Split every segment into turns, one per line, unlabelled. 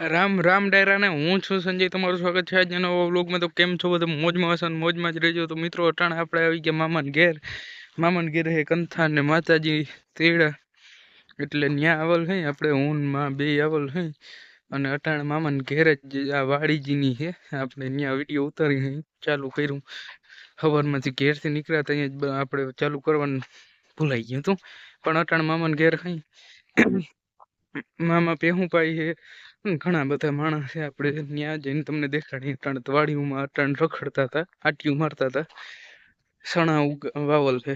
રામ રામ ડાયરાને હું છું સંજય તમારું સ્વાગત છે આજના નવા વ્લોગમાં. તો કેમ છો બધા? મોજમાં હશે ને મોજમાં જ રહેજો. તો મિત્રો અટાણે આપણે આવી ગયા મામાન ઘેર. મામાન ઘેર હે કંથા ને માતાજી તેડા. એટલે ન્યા આવલ હે આપણે હું ને માં બે આવલ હે. અને અટાણે મામાને ઘેર જ આ વાડીજીની છે આપણે ત્યાં વીડિયો ઉતારી હે ચાલુ કર્યું. ખબરમાંથી ઘેરથી નીકળ્યા ત્યાં જ આપણે ચાલુ કરવાનું ભૂલાઈ ગયું હતું. પણ અટાણે મામાને ઘેર ખાઈ મામા પેહું પાઈ હમ, ઘણા બધા માણસ છે આપણે ત્યાં જઈને તમને દેખાડીએ. ત્રણ વાડીઓમાં અટાણે રખડતા હતા આટીયું મારતા હતા. સણા વાવલ છે.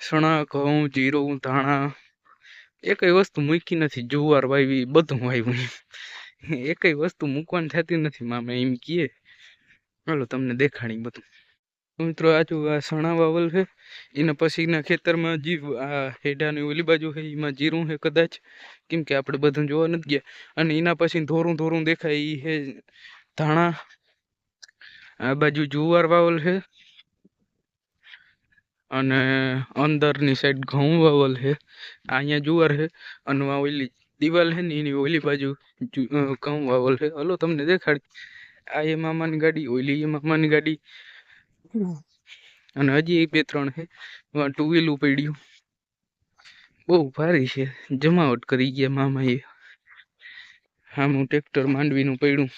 સણા, ઘઉં, જીરું, ધાણા, એકય વસ્તુ મૂકી નથી, જુવાર વાવી, બધું વાવ્યું એકય વસ્તુ મૂકવાની થતી નથી, મામે એમ કહે. ચાલો તમને દેખાડી બધું. મિત્રો આજુ આ સણા વાવલ છે. એના પછીના ખેતરમાં જી આ હેડાની ઓલી બાજુ છે, એમાં જીરું છે કદાચ. કેમ કે આપણે બધું જોવા નથી ગયા. અને એના પછી ધોરું ધોરું દેખાય એ છે ધાણા. આ બાજુ જુવાર વાવલ છે. અને અંદરની સાઈડ ઘઉં વાવલ છે. અહીંયા જુવાર છે. અને આ ઓલી દિવાલ છે ને, એની ઓલી બાજુ ઘઉં વાવલ છે. હલો, તમને દેખાડી. આ એ મામાની ગાડી, ઓલી એ મામાની ગાડી. અને હજી એક બે ત્રણ છે. ટુ વ્હીલું પડ્યું. બહુ ભારી છે. જમાવટ કરી ગયા મામાએ. આમનું ટ્રેક્ટર માંડવીનું પડ્યું.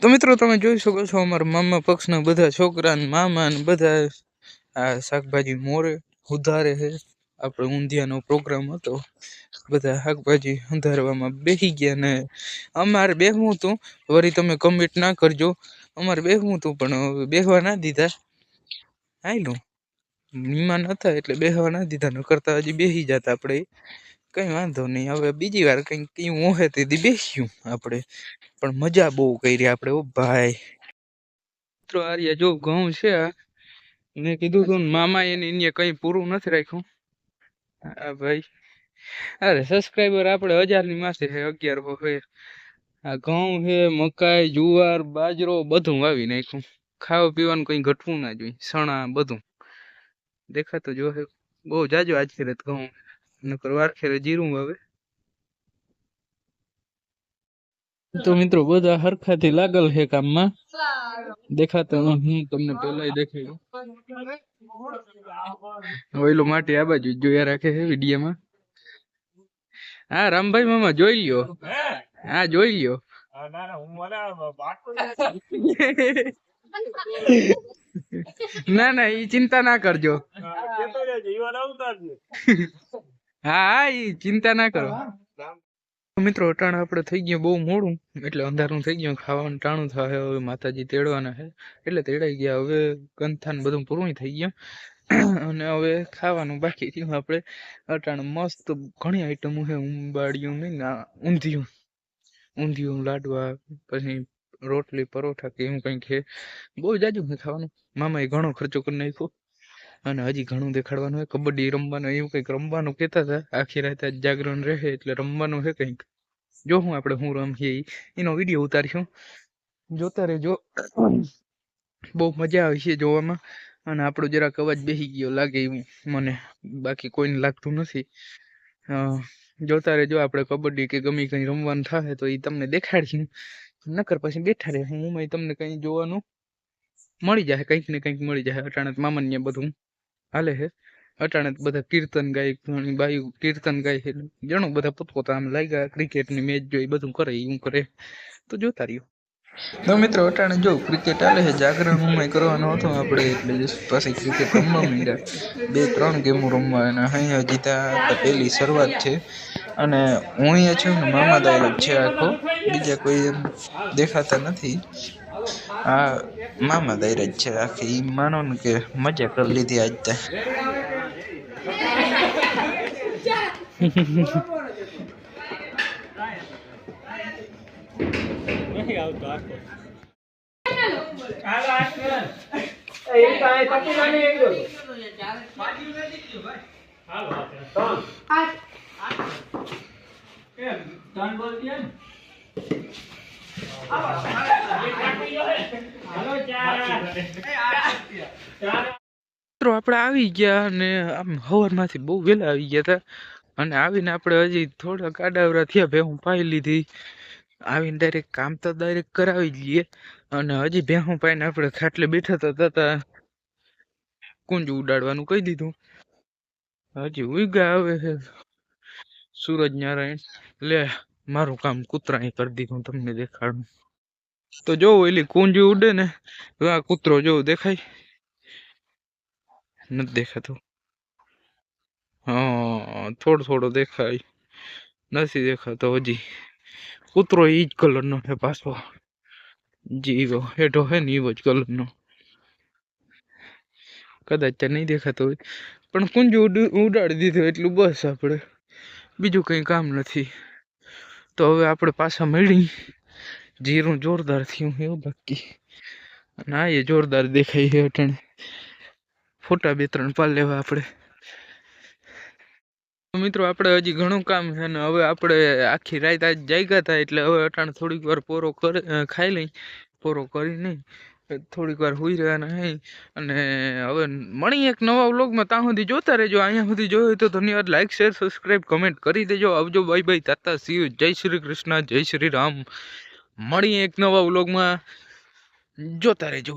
તો મિત્રો તમે જોઈ શકો છો અમારા મામા પક્ષના બધા છોકરા ને મામા ને બધા આ શાકભાજી મોરે ઉધારે છે. આપણે ઊંધિયાનો પ્રોગ્રામ હતો. બધા શાકભાજી ઉધારવામાં બેસી ગયા ને અમારે બેસવું હતું. વળી તમે કમેન્ટ ના કરજો. અમારે બેસવું હતું, પણ બેહવા ના દીધા. આયલું મહેમાન હતા એટલે બેસવા ના દીધા ન કરતા હજી બેસી જતા આપણે. કઈ વાંધો નહીં, હવે બીજી વાર કંઈક એવું ઓહે તેથી બેસ્યું આપણે. પણ મજા બહુ કરી આપણે, ઓ ભાઈ. મિત્રો આર્યા જો ઘઉં છે મેં કીધું તું ને મામા એને એને કઈ પૂરું નથી રાખ્યું. આ ભાઈ. અરે સબસ્ક્રાઈબર આપણે હજારની માથે છે, અગિયાર છે આ ઘઉં છે, મકાઈ, જુવાર, બાજરો બધું વાવી નાખ્યું. ખાવા પીવાનું કઈ ઘટવું ના જોઈએ, સણા બધું. દેખાતો જો હે, બહુ જાજો આજ ખેરે ઘઉં. નકર વાર ખેરે જીરું વાવે. તો મિત્રો, બધા હરખાથી લાગલ છે કામમાં? દેખાતો હું તમને પહેલા દેખાડ્યું. ઓઈલો માટે આ બાજુ જોયા રાખે છે વિડીયોમાં. હા, રામભાઈ મામા જોઈ લ્યો. હા જોઈ લ્યો. ના ના ઈ ચિંતા ના કરજો. હા હા ઈ ચિંતા ના કરો. મિત્રો અટાણ આપણે થઈ ગયું બહુ મોડું એટલે અંધારું થઈ ગયું ખાવાનું ટાણું થાય હવે માતાજી તેડવાના છે એટલે તેડાઈ ગયા હવે કંથાન બધું પૂરું થઈ ગયું. અને હવે ખાવાનું બાકી રહ્યું આપણે અટાણ મસ્ત ઘણી આઈટમો છે ઉંબાડિયું નહીં ને ઊંધિયું. ઊંધિયું, લાડવા, પછી રોટલી, પરોઠા કે એવું કંઈક છે. બહુ જાજુ ખાવાનું. મામાએ ઘણો ખર્ચો કરી નાખ્યો. અને હજી ઘણું દેખાડવાનું હોય. કબડ્ડી રમવાનું એવું કંઈક રમવાનું કહેતા હતા. આખી રાતે જાગરણ રહે એટલે રમવાનું છે કંઈક. જો હું આપણે હું રમીએ એનો વીડિયો ઉતારીશું. જોતા રહેજો. બહુ મજા આવી છે જોવામાં. અને આપણો જરાક અવાજ બેસી ગયો લાગે એવું. મને બાકી કોઈને લાગતું નથી. જોતા રહેજો. આપણે કબડ્ડી કે ગમે કંઈ રમવાનું થાય તો એ તમને દેખાડશું નકર પછી બેઠા રહે. હું તમને કંઈ જોવાનું મળી જાય. કંઈક ને કંઈક મળી જાય. અટાણત મામાને બધું હાલે છે અટાણત બધા કીર્તન ગાય, ઘણી બાયું કીર્તન ગાય છે જણો બધા પોતપોતા આમ લાગ્યા. ક્રિકેટની મેચ જોઈ બધું કરે એવું કરે. તો જોતા રહ્યો. તો મિત્રો, અટાણે જો ક્રિકેટ હાલે છે, જાગરણ હું કરવાનો હતો. આપણે એટલે પાછી ક્રિકેટ રમવા માંડ્યા. બે, ત્રણ ગેમો રમવા અને અહીંયા જીતા પહેલી શરૂઆત છે. અને હું અહીંયા છું ને મામા દાયલ છે આખો. બીજા કોઈ એમ દેખાતા નથી. આ મામા દાયરા જ છે આખી. માનો ને કે મજા કરી લીધી આજ ત્યાં મિત્રો, આપણે આવી ગયા અને આમ હવારમાંથી બહુ વહેલા આવી ગયા હતા. અને આવીને આપણે હજી થોડા કાડાવરા થયા ભેહું પાઈ લીધી. આવીને ડાયરેક્ટ કામ તો ડાયરેક્ટ કરાવી લઈએ. અને હજી ભેહું પાઈને આપણે ખાટલે બેઠા તો તતા કુંજ ઉડાડવાનું કહી દીધું. હજી ઉગ્યા આવે છે. સૂરજ નારાયણ, લે, મારું કામ કૂતરાએ કરી દીધું તમને દેખાડું. તો જો એલી કુંજ ઉડે ને આ કૂતરો જો દેખાય? નથી દેખાતો. હા, થોડો થોડો દેખાય. નથી દેખાતો હજી. કૂતરો એ જ કલરનો છે પાછો. જીવો હેઠો હે ને એવો જ કલરનો કદાચ ત્યાં નહીં દેખાતો હોય. પણ કુંજ ઉડ- ઉડાડી દીધું એટલું બસ આપણે બીજું કંઈ કામ નથી. તો હવે આપણે પાછા મળી જીરું જોરદાર થયું એવું બાકી. અને આ એ જોરદાર દેખાય છે અટણે. ફોટા બે ત્રણ પાલ લેવા આપણે મિત્રો, આપણે હજી ઘણું કામ છે ને હવે આપણે આખી રાત આજ જાગ્યા હતા એટલે હવે અટાણ થોડીક વાર પોરો કરી ખાઈ લઈ. પોરો કરી નહીં. થોડીક વાર હોઈ રહેવાના હે અને હવે મળી એક નવા વ્લોગમાં. ત્યાં સુધી જોતા રહેજો. અહીંયા સુધી જોયું તો ધન્યવાદ. લાઈક શેર સબસ્ક્રાઈબ કમેન્ટ કરી દેજો. આવજો. બાય બાય તાતા સી જય શ્રી કૃષ્ણ જય શ્રી રામ મળી એક નવા વ્લોગમાં. જોતા રહેજો.